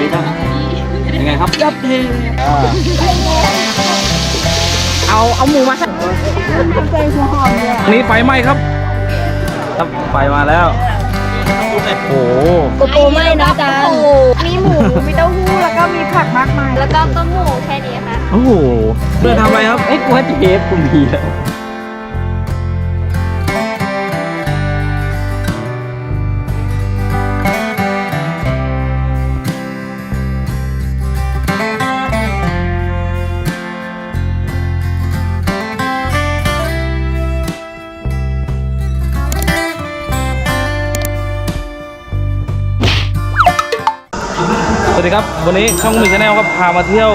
นี้ครับยังไงครับจับเทอ่าเอาเอาหมูมาใส่ใส่หัวหอมเลยอันนี้ไฟไหม้ครับ ครับไฟมาแล้วโอ้โหโกโก้ไม่นะจานมีหมู มีเต้าหู้ แล้วก็มีผักมากมาย แล้วก็ต้มหมูแค่นี้ค่ะ โอ้โหเพื่อนทำอะไรครับ เอ้ยกูว่าเทปกูมีแล้ว ดีครับ วันนี้ช่องมีชาแนลครับพามาเที่ยว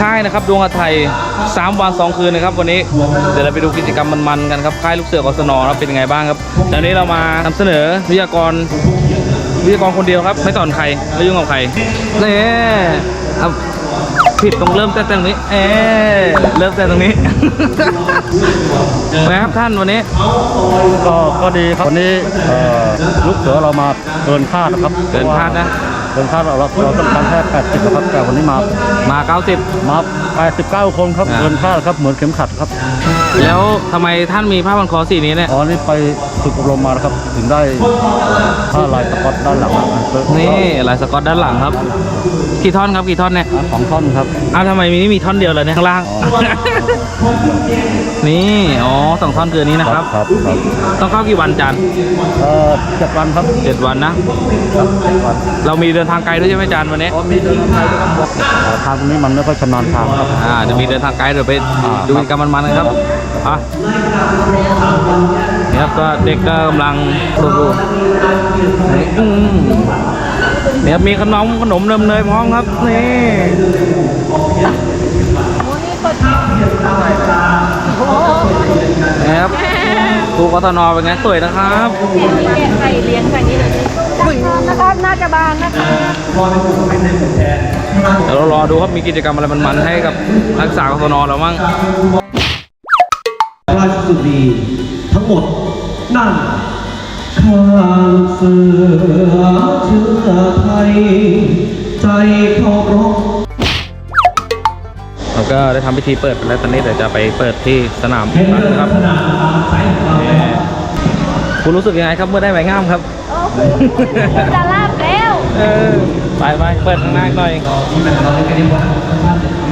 ค่ายนะครับ ดวงอาไทย3วัน2คืนนะครับ วันนี้เดี๋ยวเราไปดูกิจกรรมมันๆกันครับค่ายลูกเสือกอสนครับเป็นยังไงบ้างครับแล้ววันนี้เรามานำเสนอวิทยากรวิทยากรคนเดียวครับ ไม่สอนใครไม่ยุ่งกับใครนี่เอาผิดตรงเริ่มแต่ตรงนี้ เออเริ่มแต่ตรงนี้ไงครับท่านวันนี้ ก็ก็ดีครับวันนี้เอ่อลูกเสือเรามาเกินคาดนะครับ เกินคาดนะ เกินคาดเราเราเราต้องการแค่80นะครับแต่วันนี้มามา 90 มา89 คนครับอ่าเกินคาดครับเหมือนเข็มขัดครับแล้วทำไมท่านมีผ้าพันคอสีนี้เนี่ย อ๋อนี่ไปฝึกอบรมมานะครับถึงได้ผ้าลายสก๊อตด้านหลังอะนี่ลายสกอตด้านหลังครับ กี่ท่อนครับกี่ท่อนเนี่ยอะของท่อนครับ อ้าวทำไมมีนี่มีท่อนเดียวเลยเนี่ยข้างล่าง อ๋อ นี่อ๋อสองท่อนคืออนนี้นะครับ ครับครับต้องเข้ากี่วันจานเอ่อเจ็ดวันครับเจ็ดวันนะ ครับเจ็ดวันเรามีเดินทางไกลด้วยใช่ไหมจานวันนี้ อ๋อมีเดินทางด้วยครับเอ่อทางตรงนี้มันไม่ค่อยชำนาญทางครับ อ่าจะมีเดินทางไกลเดี๋ยวไปอ่าดูกิจกรรมมันๆกันครับอะนี่ครับก็เด็กก็กำลังดูดูนี่อืมเนี่ยครับมีขนมขนมเนมเนยพร้อมครับนี่ นะครับครูกศนเป็นไงสวยนะครับไข่เลี้ยงไข่นี่เลยนะครับ น่าจะบางนะคะเดี๋ยวเรารอดูครับ มีกิจกรรมอะไรมันๆให้กับนักศึกษากศนเรามั่งราชสุดีทั้งหมดนั่นข้างเสือเชื้อไทย ใจเคารพเรา ก็ได้ทำพิธีเปิดไปแล้วตอนนี้เดี๋ยวจะไปเปิดที่สนามเห็นนัเรื่องนะครับขนาดสายของเราแล้วคุณรู้สึกยังไงครับเมื่อได้ใบงามครับจะลาบแล้วเออไปไปเปิดข้างหน้าอีกหน่อยที่มันเราได้กันดีกว่า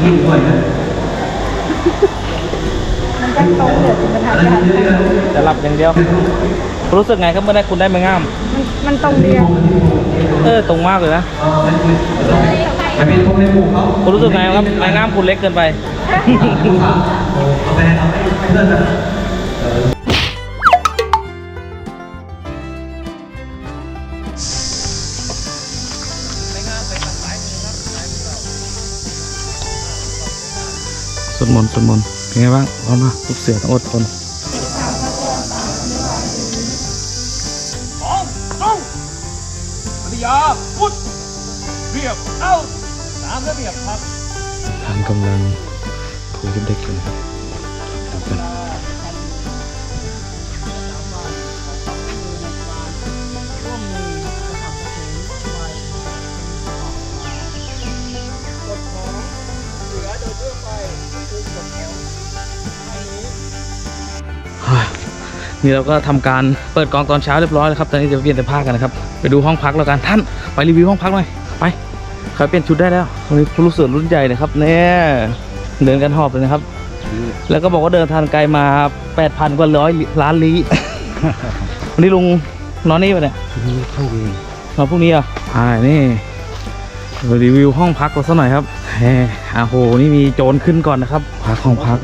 ยิ่งด้วยนะมันจะตรงเหลือเป็นประธานการจะหลับอย่างเดียวคุณรู้สึกไงครับเมื่อได้คุณได้ใบงามมันมันตรงเดียวเออตรงมากเลยนะ แต่เป็นคนในหมู่เขาคุณรู้สึกไงครับใบงามคุณเล็กเกินไปผู้ถามโอ้เอาไปเอาไปให้เพื่อนนะสวดมนต์สวดมนต์เป็นไงบ้างพร้อมนะทุกเสือต้องอดทน ทานกำลังคุยกับเด็กอยู่นะครับดูกันเฮ้ยนี่เราก็ทำการเปิดกองตอนเช้าเรียบร้อยแล้วครับ ตอนนี้จะเปลี่ยนเสื้อผ้ากันนะครับ ไปดูห้องพักแล้วกันท่าน ไปรีวิวห้องพักหน่อย ไป ขอเปลี่ยนชุดได้แล้ววันนี้ผู้รู้สึกรุ่นใหญ่นะครับเนี่ยเดินกันหอบเลยนะครับ แล้วก็บอกว่าเดินทางไกลมา 8,000 กว่าร้อยล้านลี้วันนี้ลุงนอนนี่ปะเนี่ยเข้าเองนอนพรุ่งนี้เหรอะอ่านี่รีวิวห้องพักกันสักหน่อยครับแหมอ่าโห นี่มีโจรขึ้นก่อนนะครับ พักห้องพัก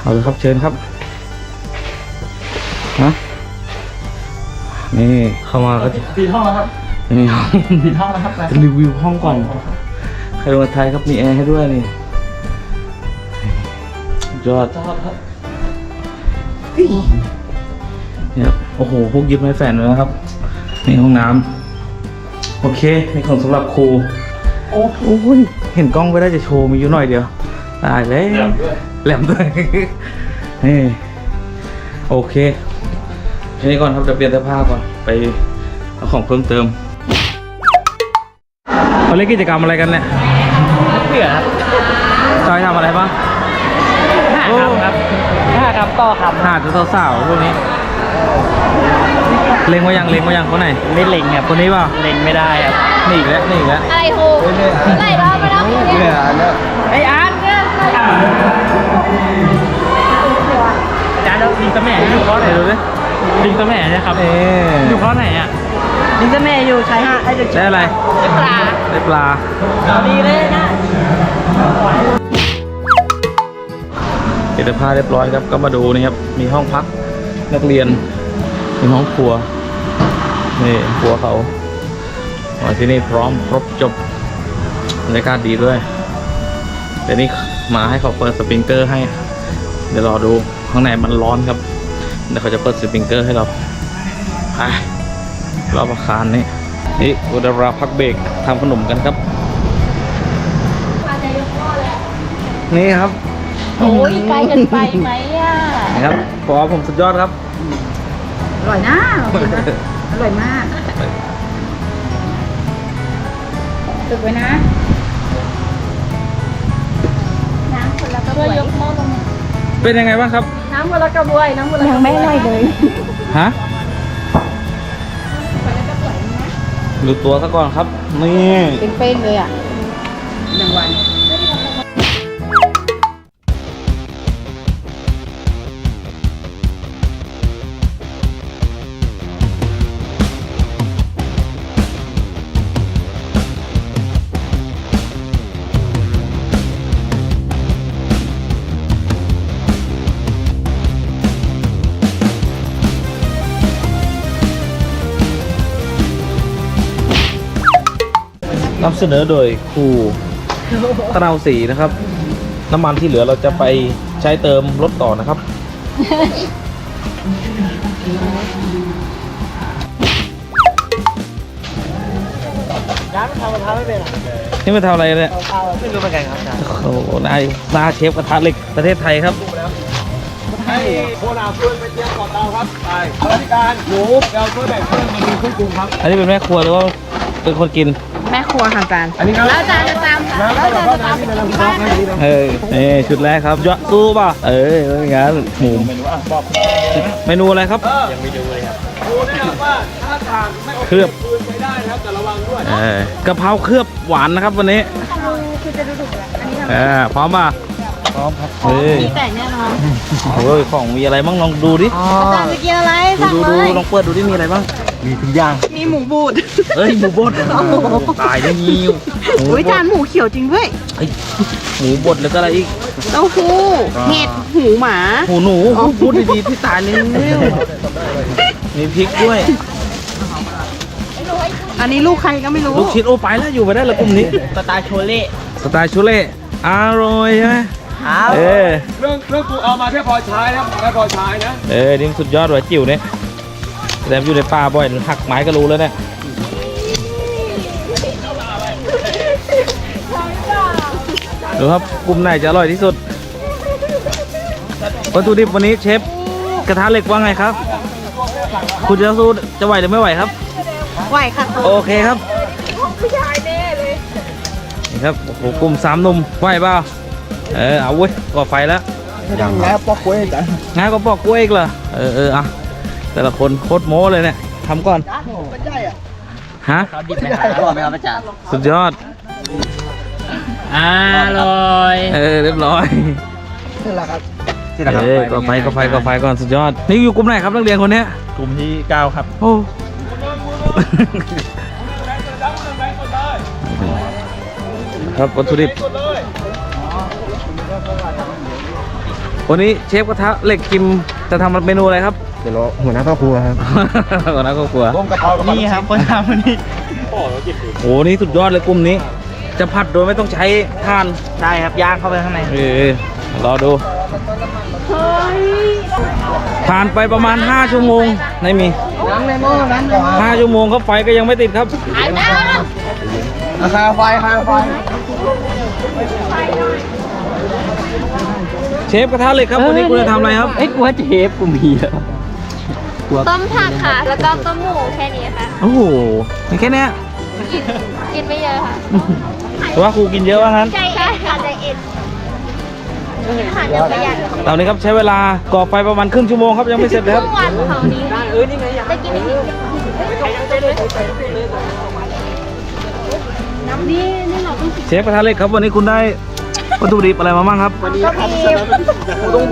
เอาเลยครับเชิญครับนะนี่เข้ามาก็จะสี่ห้องแล้วครับ นี่ห้องสี่ห้องแล้วครับไปรีวิวห้องก่อนใครลงมาไทยครับมีแอร์ให้ด้วยนี่ยอดเนี่ยครับโอ้โห พวกยึดไม้แฝนเลยนะครับ นี่ห้องน้ำโอเคนี่ของสำหรับครู โอ้โหเห็นกล้องไปได้จะโชว์มีอยู่หน่อยเดียวตายแล้วแหลมด้วยนี่โอเคแค่นี้ก่อนครับเดี๋ยวเปลี่ยนเสื้อผ้าก่อนไปเอาของเพิ่มเติม เล่นกิจกรรมอะไรกันเนี่ยเสือครับจอยทำอะไรบ้างห้าคำครับห้าคำต่อคหาดสาวๆพวกนี้ เล็งว่ายังเล็งว่ายังคนไหน ไม่เล็งครับคนนี้เปล่าเล็งไม่ได้ครับนี่อีกแล้วนี่อีกแล้วอะไรครูหลายรอบไปแล้วครูเนี่ยไอ้อาร์ตเนี่ยอาจารย์แล้วลิงตะแหม่อยู่ข้อไหนไหนดูดิลิงตะแหม่เนี่ยครับอยู่ข้อไหนอะ ลิงจะแม่อยู่ชายหาดไอ้เด็กได้อะไรปลาได้ปลาดีเลยนะเสร็จผ้าเรียบร้อยครับ ก็มาดูนี่ครับ มีห้องพักนักเรียน มีห้องครัว นี่ครัวเขาอ๋อที่นี่พร้อมครบจบบรรยากาศดีด้วยเดี๋ยวนี้มาให้เขาเปิดสปริงเกอร์ให้ เดี๋ยวรอดูข้างในมันร้อนครับ เดี๋ยวเขาจะเปิดสปริงเกอร์ให้เราไป รอบอาคารนี่นี่อุดราพักเบรกทำขนมกันครับ นี่ครับโอ้ยไกลเกินไปไหมอะนะครับพอผมสุดยอดครับ อร่อยนะอร่อยมากตึกไว้นะ น้ำคนละกระบวยยกหม้อตรงนี้เป็นยังไงบ้างครับ น้ำคนละกระบวย น้ำคนละยังไม่อร่อยเลย ฮะ ดูตัวซะก่อนครับ นี่ เป็นเป้งเลยอะหนึ่งวัน นำเสนอโดยครูตะนาวสีนะครับ น้ำมันที่เหลือเราจะไปใช้เติมรถต่อนะครับ ร้านทำมะพร้าวไม่เป็นอะนี่มาทำอะไรเนี่ยไม่รู้เหมือนกันครับอาจารย์โอ้โหนายหน้าเชฟกระทะเหล็กประเทศไทยครับ ให้โคนาเพื่อนไปเตรียมก่อนเตาครับ ไปข้าราชการหนูเราช่วยแบ่งเพื่อนมามีเครื่องปรุงครับ อันนี้เป็นแม่ครัวหรือว่าเป็นคนกินแม่ครัวค่ะอาจารย์อันนี้ครับแล้วอาจารย์จะตามค่ะน้ำสำหรับข้าวน้ำที่ในลำคอให้ดีนะเออนี่ชุดแรกครับยอดสู้ป่ะเออเป็นงั้นหมูเมนูอะบอกเมนูอะไรครับยังไม่ดูเลยครับดูนะครับว่าถ้าทางไม่โอเคลือบคืนไปได้นะครับแต่ระวังด้วยเออกะเพราเคลือบหวานนะครับวันนี้เออพร้อมป่ะพร้อมครับเฮ้ยมีแต่แน่นอนโอ้ยของมีอะไรบ้างลองดูดิอาจารย์จะกินอะไรดูสั่งดูเลดูยลองเปิดดูดิมีอะไรบ้าง มีทุกอย่างมีหมูบูดเอ้ยหมูบดตายได้ยิวหมูอุ้ยบจานดหมูเขียวจริงด้วยเฮ้ยหมูบดแล้วก็อะไรอีก เต้าหู้เห็ดหูหมาหูหนูพูดดีๆพี่ตายเลยมีพริกด้วย อันนี้ลูกใครก็ไม่รู้ลูกชิ้นโอ้ไปแล้วอยู่ไปได้ละกลุ่มนี้ สไตล์โชเล่สไตล์ชูเล่อร่อยใช่ไหมครับเออเรื่องเรื่องกูเอามาแค่พอใช้นะครับแค่พอใช้นะ เออนี่มันสุดยอดว่ะจิ๋วเนี่ย แต่อยู่ในป่าบ่อยหักไม้ก็รู้แล้วเนี่ยดูครับกลุ่มไหนจะอร่อยที่สุดวัตถุดิบวันนี้เชฟกระทะเหล็กว่าไงครับ คุณจะสู้จะไหวหรือไม่ไหวครับ ไหวค่ะโอเคครับนี่ครับโอ้โหกลุ่มสามหนุ่มไหวเปล่าเออเอาเว้ยก่อไฟแล้วยังแล้วปอกกล้วยอาจารย์ง่ายก็ปอกกล้วยอีกเหรอเออเอออะ แต่ละคนโคตรโม้เลยเนี่ยทำก่อนฮะเขาดิบไหมครับอร่อยไหมครับอาจารย์สุดยอดอร่อยเออเรียบร้อยที่ละครับเออก็ไฟก็ไฟก็ไฟก่อนสุดยอด นี่อยู่กลุ่มไหนครับนักเรียนคนเนี้ยกลุ่มที่เก้าครับโอ้ครับวัตถุดิบวันนี้เชฟกระทะเหล็กกิม จะทำเมนูอะไรครับ เดี๋ยวรอหัวหน้าครอบครัวครับ ก่อนนะครอบครัวต้มกะเพรากับนี่ครับคนทำวันนี้โอ้นี่สุดยอดเลยกลุ่มนี้ จะผัดโดยไม่ต้องใช้ถ่านได้ครับย่างเข้าไปข้างในเออรอดูผ่านไปประมาณ 5 ชั่วโมงไม่มีน้ำในหม้อน้ำในหม้อ5ชั่วโมงครับไฟก็ยังไม่ติดครับราคาไฟราคาไฟ เชฟกระทะเหล็กครับวันนี้คุณจะทำอะไรครับเอ้ยกูว่าเชฟกูมีอะต้มผักค่ะ แล้วก็ต้มหมูแค่นี้ค่ะ โอ้โหมีแค่เนี้ยกินไม่เยอะค่ะแต่ว่าครูกินเยอะว่างั้นใจเอ็นค่ะใจเอ็นอาหารยังประหยัดตอนนี้ครับใช้เวลาก่อไฟประมาณครึ่งชั่วโมงครับยังไม่เสร็จเลยครับทุกวันเขานี้เออนี่ไงได้กินอีกน้ำนี่นี่เราต้องเชฟกระทะเหล็กครับวันนี้คุณได้ วัตถุดิบอะไรมาบ้างครับก็มี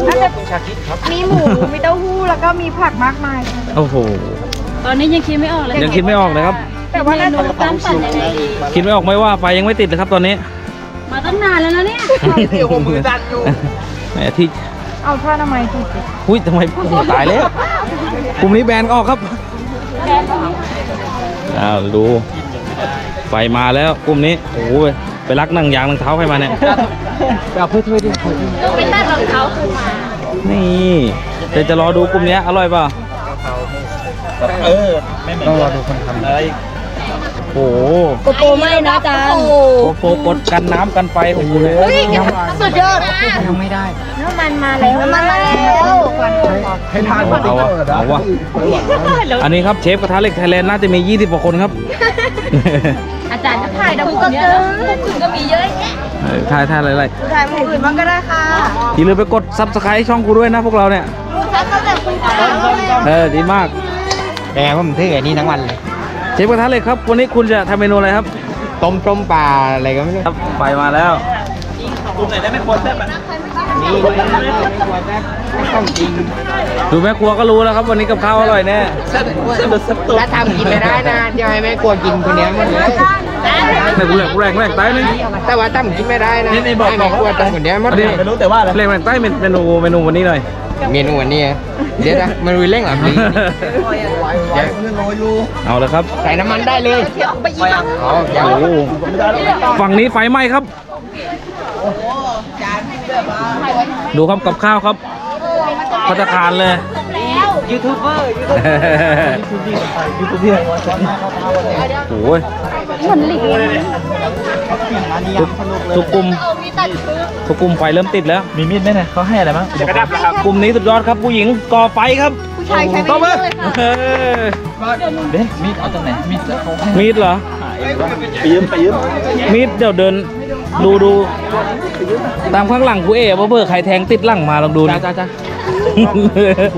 น่าจะมีหมูมีเต้าหู้แล้วก็มีผักมากมายค่ะโอ้โห ตอนนี้ยังคิดไม่ออกเลยยังคิดไม่ออกเลยครับ แต่ว่าน่าจะสร้างสรรค์ยังไงดีคิดไม่ออกไหม่ว่าไฟยังไม่ติดเลยครับตอนนี้ มาตั้งนานแล้วนะเนี่ยเดี๋ยวผมมือดันอยู่แหมที่เอาผ้าอนามัยติดสิอุ้ยทำไมโอ้โหตายแล้วกลุ่มนี้แบนออกครับอ้าวดู ไฟมาแล้วกลุ่มนี้โอ้โห ไปรักนั่งยางนั่งเท้าใครมาเนี่ยต้องไปตัดรองเท้าคืนมา นี่เดี๋ยวจะรอดูกลุ่มเนี้ยอร่อยเปล่าเออไม่เหมือนต้องรอดูคนทำอะไรโอ้โหโกโปไม่นะจ๊ะโปโปปดกันน้ำกันไฟโอ้โหสุดยอดน้ำมันมาแล้วน้ำมันมาแล้วให้ทานเอาเอาวะเอาวะอันนี้ครับเชฟกระทะเหล็กไทยแลนด์น่าจะมี 20กว่าคนครับ อาจารย์จะถ่ายดาวก็เกินคุณก็มีเยอะแยะเออถ่ายถ่ายอะไรถ่ายหมูอื่นบ้างก็ได้ค่ะๆอย่าลืมไปกดซับสไครต์ช่องกูด้วยนะพวกเราเนี่ยถ้าก็แบบคุณตาเออดีมากแกผมถือไอ้นี่ทั้งวันเลย เชฟกระทะเหล็กครับ วันนี้คุณจะทำเมนูอะไรครับ ต้มต้มปลาอะไรก็ไม่รู้ครับไฟมาแล้วดูแม่ครัวก็รู้แล้วครับ วันนี้กับข้าวอร่อยแน่ ถ้าทำกินไม่ได้นะเดี๋ยวให้แม่กลัวกินคนเนี้ยหมดเลย แรงแรงแรงแรงใต้นึง แต่ว่าทำกินไม่ได้นะให้แม่กลัวตรงคนเนี้ยหมดอันเลนี้ยไม่รู้แต่ว่าแรงแรงใต้เมนูเมนูวันนี้หน่อย เมนูอันนี้เดี๋ยวนะมันรุยเร่งหรอพี่เดี๋ยวเอาเลยครับ ใส่น้ำมันได้เลยอ๋ออย่าโอ้โหฝั่งนี้ไฟไหม้ครับ ดูครับกับข้าวครับพัตตาคารเลยยูทูบเบอร์ยูทูบยูทูบเบอร์โอ้ย ทุกทุกกลุ่มทุกกลุ่มไฟเริ่มติดแล้ว มีมีดไหมเนี่ยเขาให้อะไรมั้งกระดับครับกลุ่มนี้สุดยอดครับผู้หญิงก่อไฟครับผู้ชายใช้ไม่ต่อมาได้เลยค่ะเออเบนมีดเอาจากไหนมีดเขาให้มีดเหรอไปยืมไปยืมมีดเดี๋ยวเดินดูดูตามข้างหลังกูเอ๋ว่าเบอร์ใครแทงติดหลังมาลองดูนะจ้าจ้า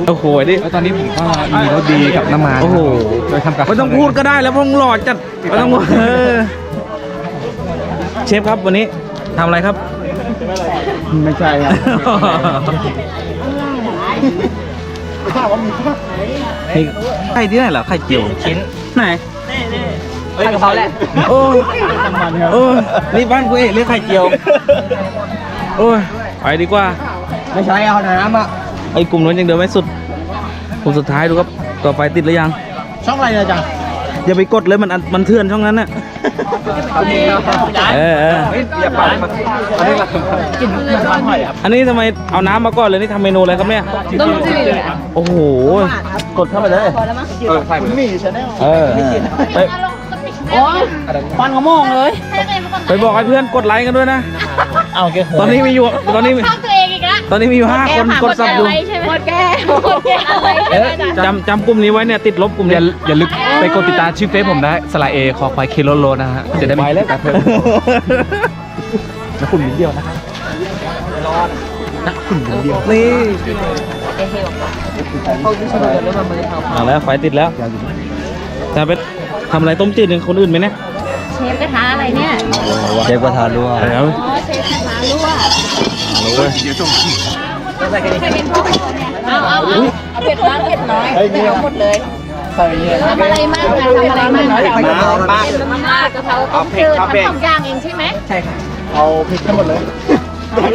โอ้โหดิตอนนี้ผมก็มีรถดีกับน้ำมันโอ้โหโดยทำกับไม่ต้องพูดก็ได้แล้วพงหลอดจัดไม่ต้องพูดเออเชฟครับวันนี้ทำอะไรครับ ไม่ใช่ครับนี่ไข่ที่ไหนเหรอไข่เจียวชิ้นไหนเฮ้ยกับเขาแหละโอ้ยโอ้ยนี่บ้านกูเองเรียกไข่เจียวโอ้ยไปดีกว่า ไม่ใช่เอาน้ำอะ ไอ้กลุ่มนู้นยังเดินไม่สุดกลุ่มสุดท้ายดูครับต่อไปติดหรือยัง ช่องอะไรเนี่ยจ๊ะอย่าไปกดเลยมันอันมันเถื่อนช่องนั้นน่ะเออเอออย่าปามันอันนี้ละกินมันหอยครับอันนี้ทำไมเอาน้ำมาก่อนเลยนี่ทำเมนูอะไรครับเนี่ยต้มจืดโอ้โหกดเข้าไปเลยเออใส่มีชาแนลเออไปโอ้ปันกระมองเลยให้ตัวเองมาก่อนไปบอกให้เพื่อนกดไลค์กันด้วยนะ เอาเกตอนนี้มีอยู่ตอนนี้มีข้าง ตัวเองอีกแล้วตอนนี้มีอยู่ห้าคนกดซับอยู่ใช่ไหมหมดแก้หมดแก้อะไรใช่ไหมจ๊ะจำจำกลุ่มนี้ไว้เนี่ยติดลบกลุ่มอเนี้ย่ายอย่าลึกไปกดติดตามชื่อเฟซผมได้สลายเอคอควายเคโลโลนะฮะจะได้ไม่แล้วเพิ่มนะคุณนิดเดียวนะครับนะคุณนิดเดียวนี่เอาแล้วไฟติดแล้วจะไปทำอะไรต้มจืดหนึ่งคนอื่นไหมเนี่ยเชฟกระทะอะไรเนี่ยเชฟกระทะรั่วแล้วอ๋อเชฟกระ ทะรั่วเอาเอาเอาเอาเผ็ดมากเผ็ดน้อยแต่เอาหมดเลยใส่เยอะทำอะไรมากนะทำอะไรมากมากเป็นมากกะเพราต้มจืดทำสองอย่างเองใช่ไหมเอาพริกทั้งหมดเลย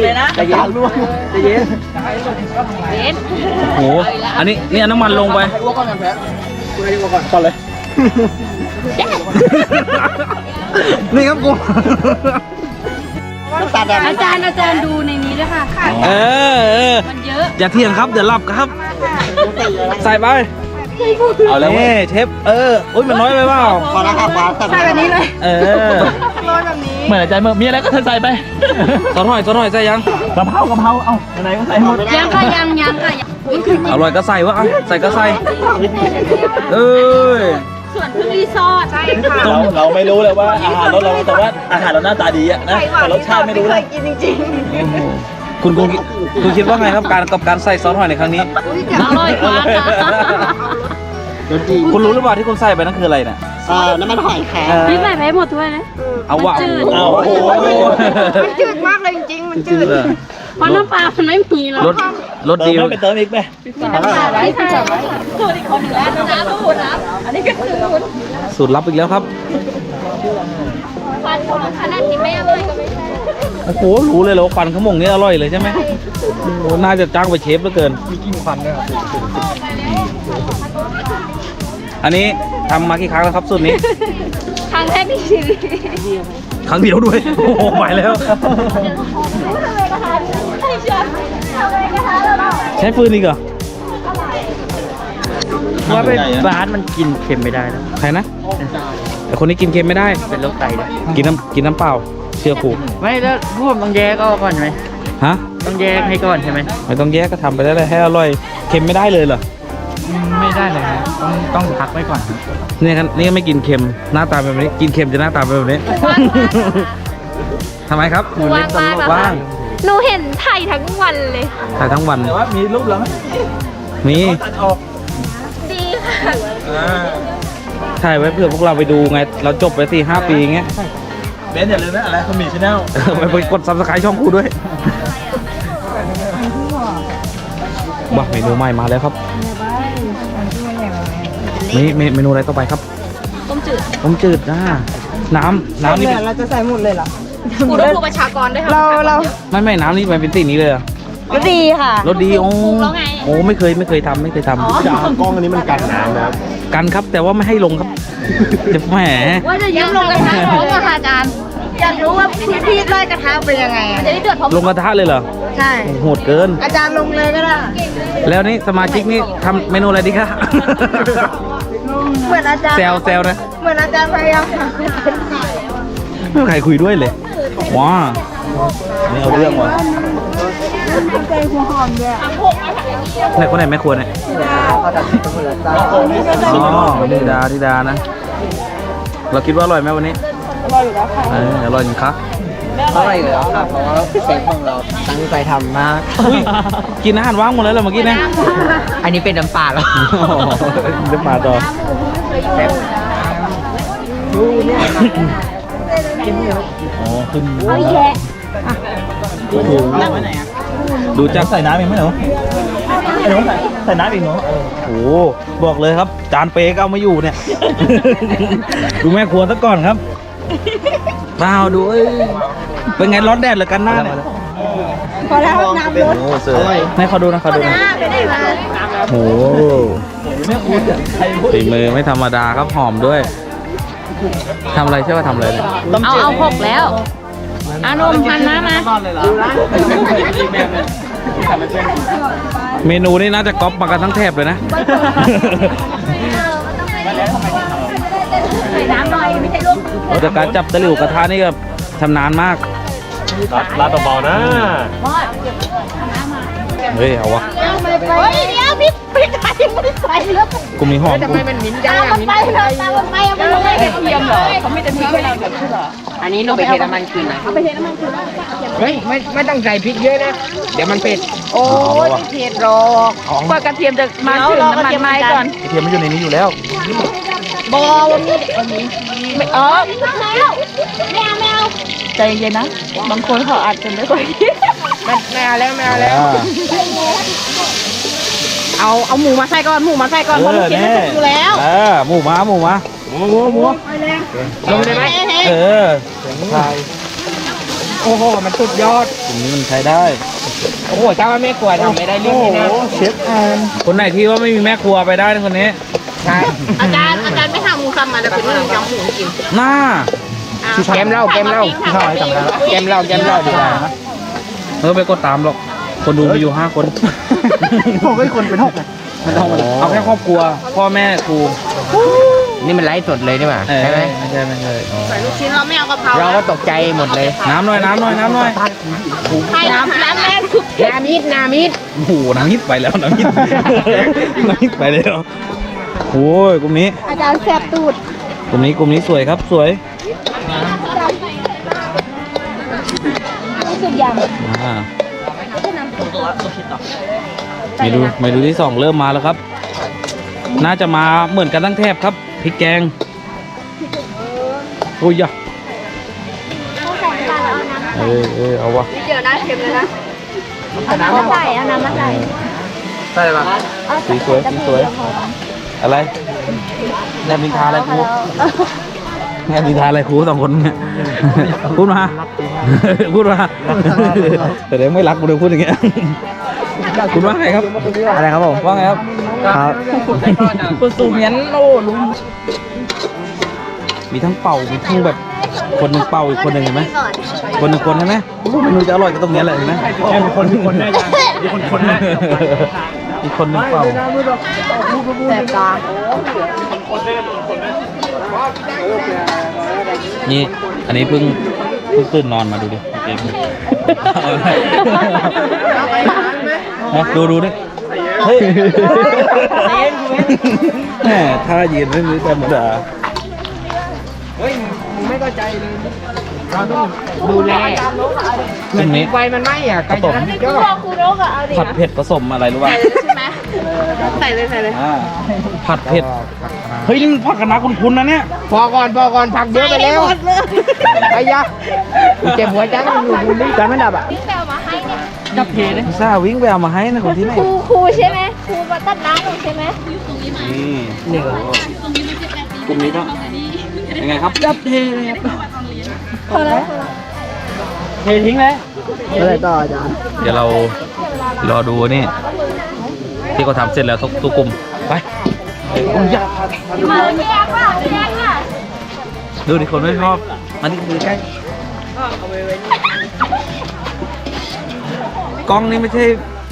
เลยนะใจเย็นร่วงใจเย็นเย็นโหอันนี้นี่เอาน้ำมันลงไปอ้วกก่อนกันแพ้คุณให้อ้วกก่อนก่อนเลยนี่ครับกู อาจารย์อาจารย์ดูในนี้ด้วยค่ะ เออเออมันเยอะอย่าเถียงครับเดี๋ยวหลับครับ ใส่ไปเอาแล้วนี่เชฟเอออุ้ยมันน้อยไปเปล่าพอแล้วครับมาใส่แบบนี้เลยเออโรยแบบนี้เหมือนอาจารย์เมื่อมีอะไรก็เธอใส่ไปซอสหอยซอสหอยใส่ยังกะเพรากะเพราเอ้าไหนก็ใส่หมดยังค่ะยังยังค่ะยังอุ๊ยอร่อยก็ใส่วะเอาใส่ก็ใส่เอ้ย ส่วนพึ่งรีสอร์ทใช่ค่ะ เราเราไม่รู้เลยว่าอาหารรสเราแต่ว่าอาหารเราหน้าตาดีอะนะไข่หวานแต่รสชาติไม่รู้เคนะยกินจริงคุณคุณคุณคิดว่าไงครับการกับการใส่ซอสหอยในครั้งนี้อร่อยมากค่ะคุณรู้หรือเปล่าที่คุณใส่ไปนั่นคืออะไรเนี่ยอ่าน้ำมันหอยแครงพี่ใส่ไปให้หมดถ้วยเลยเอาวะมันจืด เอาโอ้โหๆมันจืดมากเลยจริงๆ มันจืด เออ เพราะน้ำปลามันไม่มีแล้วรสรสเติดีมให้ไปเติมอีกไหมน้ำปลาไว้ใส่สูตรอีกคนหนึ่งแล้วน้ำสูตรนะอันนี้ก็สูตรสูตรลับอีกแล้วครับควันขนาดที่ไม่อร่อยก็ไม่ใช่โอ้โหรู้เลยเหรอว่าควันขโมงนี่อร่อยเลยใช่ไหมโอ้โหน่าจะจ้างไปเชฟเหลือเกิน มีกลิ่นควันด้วยอันนี้ทำมากี่ครั้งแล้วครับสูตรนี้ ครั้งแรกในชีวิตครั้งเดียวด้วย โอ้โหไปแล้วใช้ฟืนอีกเหรอว่าไปร้านมันกินเค็มไม่ได้นะใครนะแต่คนนี้กินเค็มไม่ได้ เป็นโรคไตนะกินน้ำกินน้ำเปล่า เชื่อครูไม่แล้วพวกต้องแยกออกก่อนไหมฮะ ต้องแยกให้ก่อนใช่ไหมไม่ต้องแยกก็ทำไปได้เลยให้อร่อย เค็มไม่ได้เลยเหรอ ไม่ได้เลยครับต้องต้องพักไว้ก่อนเนี่ยครับนี่ก็ไม่กินเค็มหน้าตาแบบนี้ กินเค็มจะหน้าตาแบบนี้ทำไมครับว่างมากอะว่าง หนูเห็นไถ่ทั้งวันเลย ถ่ายทั้งวัน แต่ว่ามีรูปแล้วไหมมีตัดออกดีค่ะถ่ายไว้เพื่อพวกเราไปดูไง เราจบไปสี่ห้าปีอย่างเงี้ยเบนอย่าลืมนะอะไรคุณหมีชาแนลเออไปไปกดซับสไครต์ช่องครูด้วยบ้าเมนูใหม่มาแล้วครับ มีเมเมนูอะไรต่อไปครับ ต้มจืด ต้มจืดนะน้ำน้ำนี่เราจะใส่หมดเลยเหรอ กูต้องดูประชากรด้วยค่ะเราเราไม่ไม่น้ำนี่มันเป็นสีนี้เลยเหรอก็ดีค่ะรสดีโอ้ปรุงแล้วไงโอ้ไม่เคยไม่เคยทำไม่เคยทำกล้องอันนี้มันกันน้ำนะครับกันครับแต่ว่าไม่ให้ลงครับจะแหมว่าจะยืมลงกระทะพร้อมกับอาจารย์อยากรู้ว่าพี่พี่ไล่กระทะเป็นยังไงมันอะจะได้เดือดพร้อมลงกระทะเลยเหรอใช่โอ้โหดเกิน อาจารย์ลงเลยก็ได้แล้วนี่สมาชิกนี่ทำเมนูอะไรดีคะเหมือนอาจารย์แซวแซวนะเหมือนอาจารย์พยายามหาคนเป็นขายไม่มีใครคุยด้วยเลย ว้าไม่เอาเรื่องว่ะใจหัวหอมด้วยไหนคนไหนแม่ครัวเนี่ยอ๋อธิดาธิดานะ เราคิดว่าอร่อยไหมวันนี้ อร่อยอยู่แล้วค่ะอร่อยจริงครับอร่อยอยู่แล้วครับเพราะว่าเชฟของเราตั้งใจทำมากอุ้ยกินอาหารว่างหมดแล้วเหรอเมื่อกี้เนี่ยอันนี้เป็นน้ำปลาแล้วเดี๋ยวมาต่อ อ๋อขึ้นเอาแยะดูจากใส่น้ำอีกไหมหนูไอ้หนูใส่ใส่น้ำอีกหนูโอ้โหบอกเลยครับ จานเป๊กเอามาอยู่เนี่ย ดูแม่ครัวซะก่อนครับเปล่าดูเอ้ยเป็นไงร้อนแดดเหรือกันหน้าเนี่ยพอแล้วน้ำลดโอ้เสือให้เขาดูนะเขาดูนะไปได้มาโอ้โหฝีมือไม่ธรรมดาครับหอมด้วย ทำอะไรใช่ป่ะทำอะไรเนี่ยเอาเอาหกแล้วอานมพันน้ำมาเมนูนี่น่าจะก๊อปมากันทั้งแถบเลยนะใส่น้ำหน่อยไม่ใช่ลูกแต่การจับตะหลิวกระทะนี่ก็ชำนาญมากลาดเบาๆนะเฮ้ยเอาวะ เฮ้ยเดี๋ยวพี่พี่ไก่ไม่ใส่แล้วกูมีหอมกูตามมันไปเลยตามมันไปเอาไปลงให้กระเทียมเหรอเขาไม่จะพริกให้เราเดี๋ยวเหรออันนี้ลงไปเทน้ำมันคืนนะเอาไปเทน้ำมันคือเฮ้ยไม่ไม่ต้องใส่พริกเยอะนะ เดี๋ยวมันเผ็ดโอ้ยไม่เผ็ดหรอกกว่ากระเทียมจะมาถึงน้ำมันไม้ก่อนกระเทียมมันอยู่ในนี้อยู่แล้วบอวันนี้ไม่เออไม่เอาไม่เอาไม่เอาใจเย็นๆนะบางคนเขาอาจจะไม่ค่อยไม่ไม่เอาแล้วไม่เอาแล้ว เอาเอาหมูมาใส่ก่อนหมูมาใส่ก่อนเพราะหนูกินให้สุกอยู่แล้วเออหมูมาหมูมาลงเลยไหมเออโอ้โห มันสุดยอดตรงนี้มันใช้ได้ โอ้โหถ้าว่าแม่กลัวทำไม่ได้เรื่องนี้นะเชฟแอนคนไหนที่ว่าไม่มีแม่ครัวไปได้นะคนนี้ใช่อาจารย์อาจารย์ไม่ทำหมูสับมาแต่เป็นเรื่องยำหมูกินหน้าแกมเหล้าแกมเหล้าแกมเหล้าแกมเหล้าดีกว่าเออไปกดตามหรอก คนดูมีอยู่ห้าคน ผมเป็นคนเป็นหกไงไม่ต้องเอาแค่ครอบครัว พ่อแม่ครูนี่มันไลฟ์สดเลยนี่หว่าเออใช่ไหมไม่ใช่ไม่ใช่อ๋อลูกชิ้นเราไม่เอากะเพราเราก็ตกใจหมดเลย น้ำหน่อยน้ำหน่อยน้ำหน่อยใช่น้ำน้ำแรกคือนามิดนามิดโอ้โหน้ำฮิตไปแล้วน้ำฮิตน้ำฮิตไปแล้วโอ้ยกลุ่มนี้ อาจารย์แสบตูดกลุ่มนี้กลุ่มนี้สวยครับสวยนี่สุดยางอ่า เมนูเมนูที่สองเริ่มมาแล้วครับ น่าจะมาเหมือนกันทั้งแทบครับพริกแกงโอ้ยยะเออเออเอาวะเดี๋ยวนะเค็มเลยนะเอาน้ำมาใส่เอาน้ำมาใส่ใช่ปะสีสวยสีสวย อะไรแนบนินทาอะไรครูแนบนินทาอะไรครูสองคนเนี่ยพูดมาพูดมาแต่เดี๋ยวไม่รักกูเดี๋ยวพูดอย่างเงี้ย คุณว่าไงครับ อะไรครับผมว่าไงครับ ครับ คุณสูงยันโอ้ลุงมีทั้งเป่ามีทั้งแบบคนหนึ่งเป่าอีกคนหนึ่งเห็นไหมคนหนึ่งคนใช่ไหมโอ้โหเมนูจะอร่อยก็ตรงเนี้ยแหละเห็นไหมแค่คนที่คนแน่ยังมีคนคนแน่อีกคนหนึ่งเป่าแสบตานี่ อันนี้เพิ่งเพิ่งตื่นนอนมาดูดิเกม ดูดูดิเฮ้ยแหมท่ายืนไม่มีธรรมดาดูแลตรงนี้ไฟมันไหม้อะไก่ผสจะมได้ยอดครูนกอะเอาดิผัดเผ็ดผสมอะไรรู้ป่ะใช่ไหมใส่เลยใส่เลยอ่าผัดเผ็ดเฮ้ยนี่มันผักกะนาคุ้นๆนะเนี่ยพอก่อนพอก่อนผักเยอะไปแล้วไอ้ยะกูเจ็บหัวจังอยู่ดูดิจานไม่ดับอะ พี่แปลมาให้เนี่ยกับเพเลยพิซซ่าวิ่งไปเอามาให้นะคนที่ไหนครูครูใช่ไหมครูมาตัดน้ำหนูใช่ไหมนี่นี่กลุ่มนี้ก็ยังไงครับจับเพเลยครับพอแล้วเททิ้งเลยอะไรต่ออาจารย์ เดี๋ยวเรารอดูนี่ ที่เขาทำเสร็จแล้วทุกทุกกลุ่มไปอุ้ยยะมาแยกว่าแยกว่าดูดิคนไม่ชอบอันนี้คือใกล้ กล้องนี่ไม่ใช่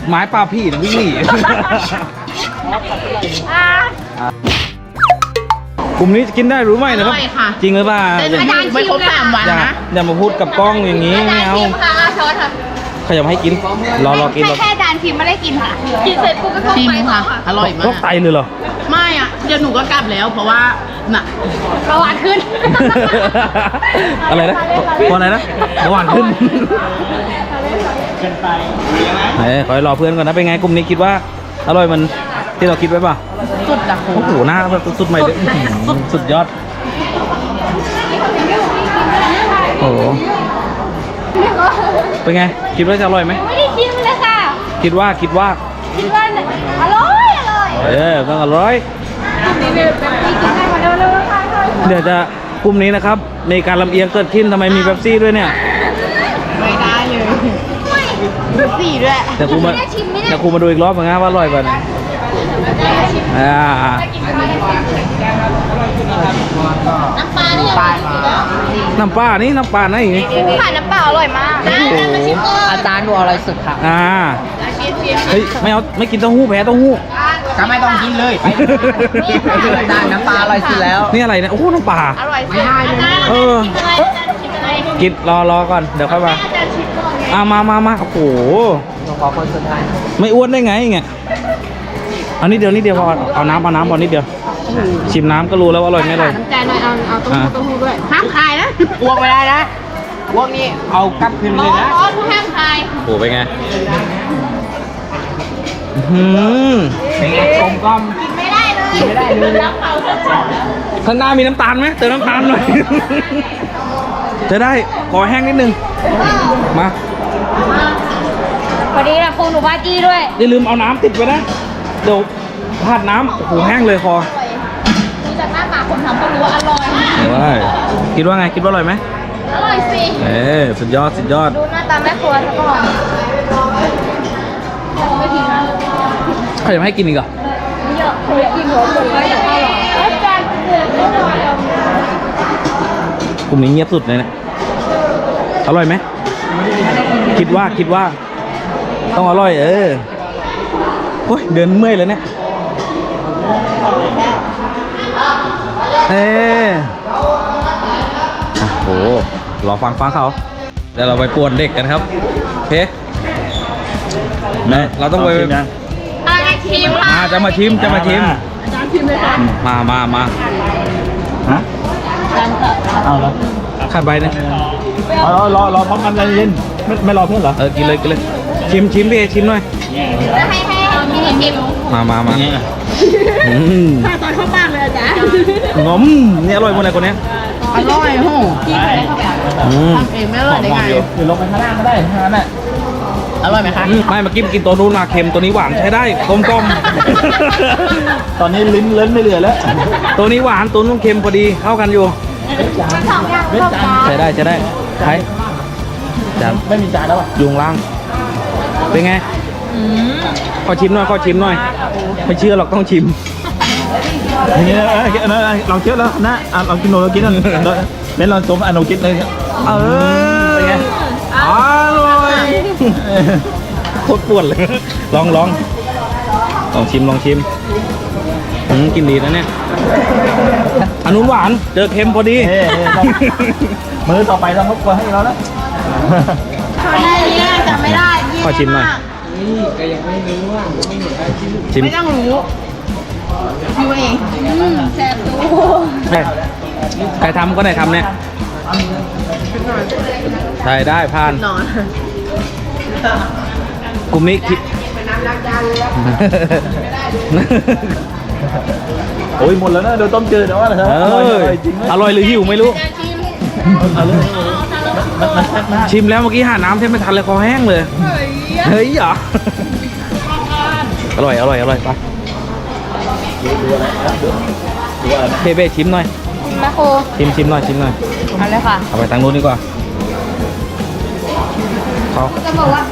ไม้ปลาพี่นะวิ่งหนี อ่ากลุ่มนี้จะกินได้หรือไม่นะครับ อร่อยค่ะ จริงหรือเปล่าอย่าอาจารย์ไม่ครบสามวันอย่านะอย่ามาพูดกับกล้องอย่างนี้ไม่เอาค่ะช้อนค่ะเขาจะมาให้กิน รอรอกินรอแค่จานพิมพ์ไม่ได้กินค่ะ กินเสร็จปุ๊บก็ต้องชิมไปต่อค่ะ ค่ะ อร่อยมาก็กไตเลยเหรอ ไม่อะ เดี๋ยวหนูก็กลับแล้วเพราะว่าน่ะเบาหวานขึ้น อะไรนะพออะไรนะเบาหวานขึ้น เฮ้ยขอให้รอเพื่อนก่อนนะเป็นไงกลุ่มนี้คิดว่าอร่อยมันที่เราคิดไว้ป่ะสุดอะครูโอ้โหหน้าแบบสุดๆใหม่เลยอื้อหือสุดยอดโอ้โหเป็นไงคิดว่าจะอร่อยไหมไม่ได้ชิมเลยค่ะ คิดว่าคิดว่า คิดว่าอร่อยอร่อยเออต้องอร่อย นี่เร็วแบบนี้กินได้มาเร็วๆค่ะค่ะ เดี๋ยวจะกลุ่มนี้นะครับ มีการลำเอียงเกิดขึ้นทำไมมีเป๊ปซี่ด้วยเนี่ย ไม่ได้เลย สี่ด้วยเดี๋ยวครูมาเดี๋ยวครูมาดูอีกรอบหนึงนะว่าอร่อยกว่านะอ่าน้ำปลาเนี่ยน้ำปลานี่น้ำปลาไหนค่ะน้ำเปล่าอร่อยมากโอ้โหอาจารย์ดูอะไรสุดค่ะอ่าเฮ้ยไม่เอาไม่กินเต้าหู้แพ้เต้าหู้ก็ไม่ต้องกินเลยอาจารย์น้ำปลาอร่อยสุดแล้ว นี่อะไรเนี่ยโอ้โหน้ำปลาอร่อยไม่ได้เลยเออชิมอะไรกินรอรอก่อนเดี๋ยวค่อยมา อาจามามามาโอ้โหขอคนสุดท้ายไม่อ้วนได้ไงเงี้ยเอานิดเดียวนิดเดียวพอเอาน้ำเอาน้ำพอนิดเดียว ชิมน้ำก็รู้แล้วว่าอร่อยไม่อร่อยน้ำใจหน่อยเอาเอาต้าหู้อ่าเต้าหู้ด้วยห้ามขายนะอ้วกไม่ได้นะอ้วกนี่เอากลับคืนเลยนะอ๋อห้ามทายโอ้โหเป็นไงอื้อหืมเป็นไงกลมกล่อมไม่ได้เลยไม่ได้เลยข้างหน้ามีน้ำตาลไหมเติมน้ำตาลหน่อยจะได้ขอแห้งนิดนึงมา พอดีนะปูหนูบาจี้ด้วย อย่าลืมเอาน้ำติดไว้นะ เดี๋ยวพลาดน้ำโอ้โหแห้งเลยคอดูจากหน้าตาคนทำก็รู้ว่าอร่อย ว้ายคิดว่าไงคิดว่าอร่อยไหมอร่อยสิ เออสุดยอดสุดยอด ดูหน้าตาแม่ครัวซะก่อนไม่ทิ้งนะเขาจะไม่ให้กินอีกเหรอเยอะเคยกินหัวคนไม่ได้หรอกอาจารย์เดือดไม่หน่อยกลุ่มนี้เงียบสุดเลยนะ อร่อยไหม คิดว่าคิดว่า ต้องอร่อย เออโอ้ยเดินเมื่อยเลยเนี่ยเอ้อะโหรอฟังฟังเขาเดี๋ยวเราไปป่วนเด็กกันครับโอเคนะเราต้องไปอะไรชิมอ่าจะมาชิมจะมาชิมอาจารย์มามามาฮะเอาแล้วขาดใบนะเอารอรอรอพร้อมกันใจเย็น ไม่ไม่รอเพื่อนเหรอ เออ กินเลย กินเลย ชิมชิมพี่ชิมหน่อยมามามาอืมตอนเข้าปากเลยจ้ะงมเนี่ยอร่อยหมดเลยคนเนี้ยอร่อยโหอืมเองไม่อร่อยได้ไงเดี๋ยวลงไปข้างล่างก็ได้ข้างล่างน่ะอร่อยไหมคะ อืมไม่เมื่อกี้กินตัวนู้นมาเค็มตัวนี้หวานใช้ได้กลมกลมตอนนี้ลิ้นเลิ้นไม่เหลือแล้วๆตัวนี้หวานตัวนู้นเค็มพอดีเข้ากันอยู่ใช้ได้ใช้ได้ใช้ จานไม่มีจานแล้วอะยุงล่าง เป็นไงขอชิมหน่อยขอชิมหน่อย ไม่เชื่อหรอกต้องชิมอย่างนี้นะเออเออเออลองเชื่อแล้วนะอะลองกินโนลองกินนั่นเล่นลองสมอันโนกินเลยเออเป็นไงอร่อยโคตรปวดเลย ลองลองลองชิมลองชิมอืมกินดีนะเนี่ยอันนู้นหวาน เจอเค็มพอดีเฮ้ยต้องมือต่อไปต้องรบกวนให้เราแล้ว จำไม่ได้ขอชิมหน่อยชิมไม่ต้องรู้ดูเองแซ่บดูแม่ใครทำก็ไหนทำเนี่ยใช่ได้ผ่านนอนกลุ่มนี้คิด โอ้ยหมดแล้วนะเดี๋ยวต้มจืดแต่ว่าเออร่อยออร่อยจริงอร่อยหรือหิวไม่รู้เอาเลย มันมันแซ่บมากชิมแล้วเมื่อกี้หาน้ำแทบไม่ทันเลยคอแห้งเลย เฮ้ยเหรอ อร่อยอร่อยอร่อยไปเบเบ้ชิมหน่อยแม่โคชิมชิมหน่อยชิมหน่อยเอาเลยค่ะ เอาไปทางนู้นดีกว่าเขาจะบอกว่า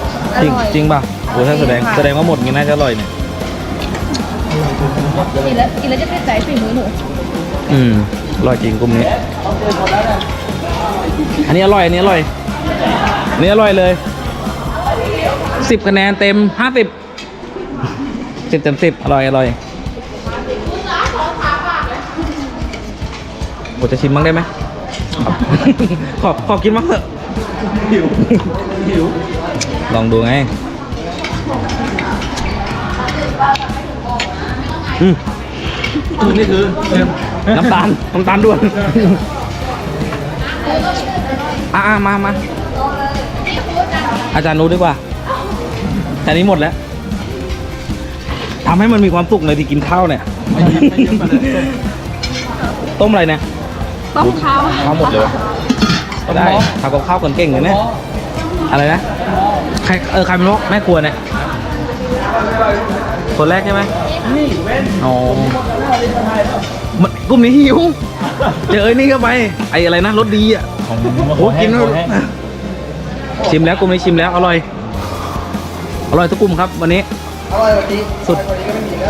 จริงจริงป่ะโอ้ถ้าแสดงแสดงว่าหมดงี้น่าจะอร่อยเนี่ย กินแล้วกินแล้วจะติดใจฝีมือหนู อืมอร่อยจริงกลุ่มนี้ อันนี้อร่อย อันนี้อร่อยอันนี้อร่อยเลยสิบคะแนนเต็มห้าสิบสิบเต็มสิบอร่อยอร่อยโอ้จะชิมบ้างได้ไหมขอขอกินบ้างเถอะหิวหิวลองดูไงอืมนี่คือน้ำตาลน้ำตาลด่วน อ่ามามาอาจารย์รู้ดีกว่าแต่นี้หมดแล้วทำให้มันมีความสุขในที่กินข้าวเนี่ยไม่ยิ้มไม่ยิ้มมาเลยต้มอะไรเนี่ยต้มข้าวข้าวหมดเลยวะได้ทำกับข้าวกันเก่งเลยเนี่ยอะไรนะใครเออใครเป็นพ่อแม่ครัวเนี่ยคนแรกใช่ไหมอ๋อมันกลุ่มนี้หิวเจอไอ้นี่เข้าไปไอ้อะไรนะรสดีอะ โอ้กินแล้วชิมแล้วกลุ่มนี้ชิมแล้วอร่อย อร่อยทุกกลุ่มครับวันนี้อร่อยวันนี้สุด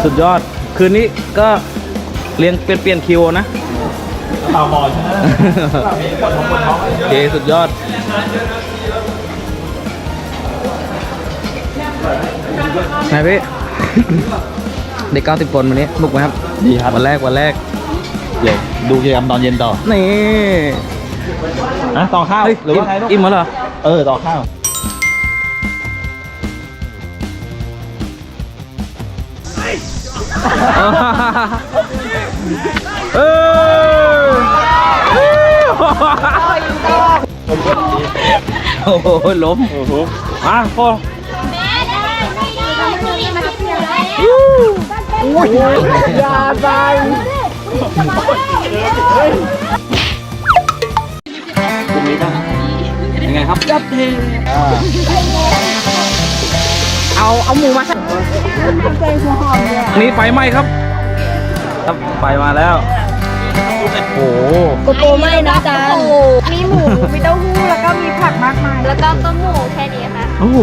สุดยอด คืนนี้ก็เรียงเปลี่ยนเปลี่ยนคิวนะข่าวหมอใช่ไหมโอเคสุดยอดไหนพี่เด็กเก้าสิบคนวันนี้บุกไหมครับดีครับวันแรกวันแรกเดี๋ยวดูกิจกรรมตอนเย็นต่อ นี่ นะต่อข้าวเฮ้ยหรือว่าไงลูกอิ่มแล้วเหรอ เออ ต่อข้าว เออโอ้โหล้มโอ้โหมาพอยั งไงครับจับเทเอาเอาหมูมาใส่นี่ไฟไหม้ครับ ครับไฟมาแล้วโอ้โหโกโก้ไม่นะจานมีหมูมีเต้าหู้แล้วก็มีผักมากมายแล้วก็ต้มหมูแค่นี้ค่ะโอ้โห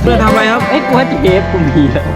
เพื่อนทำอะไรครับเอ้ยกูว่าเทปกูมีแล้ว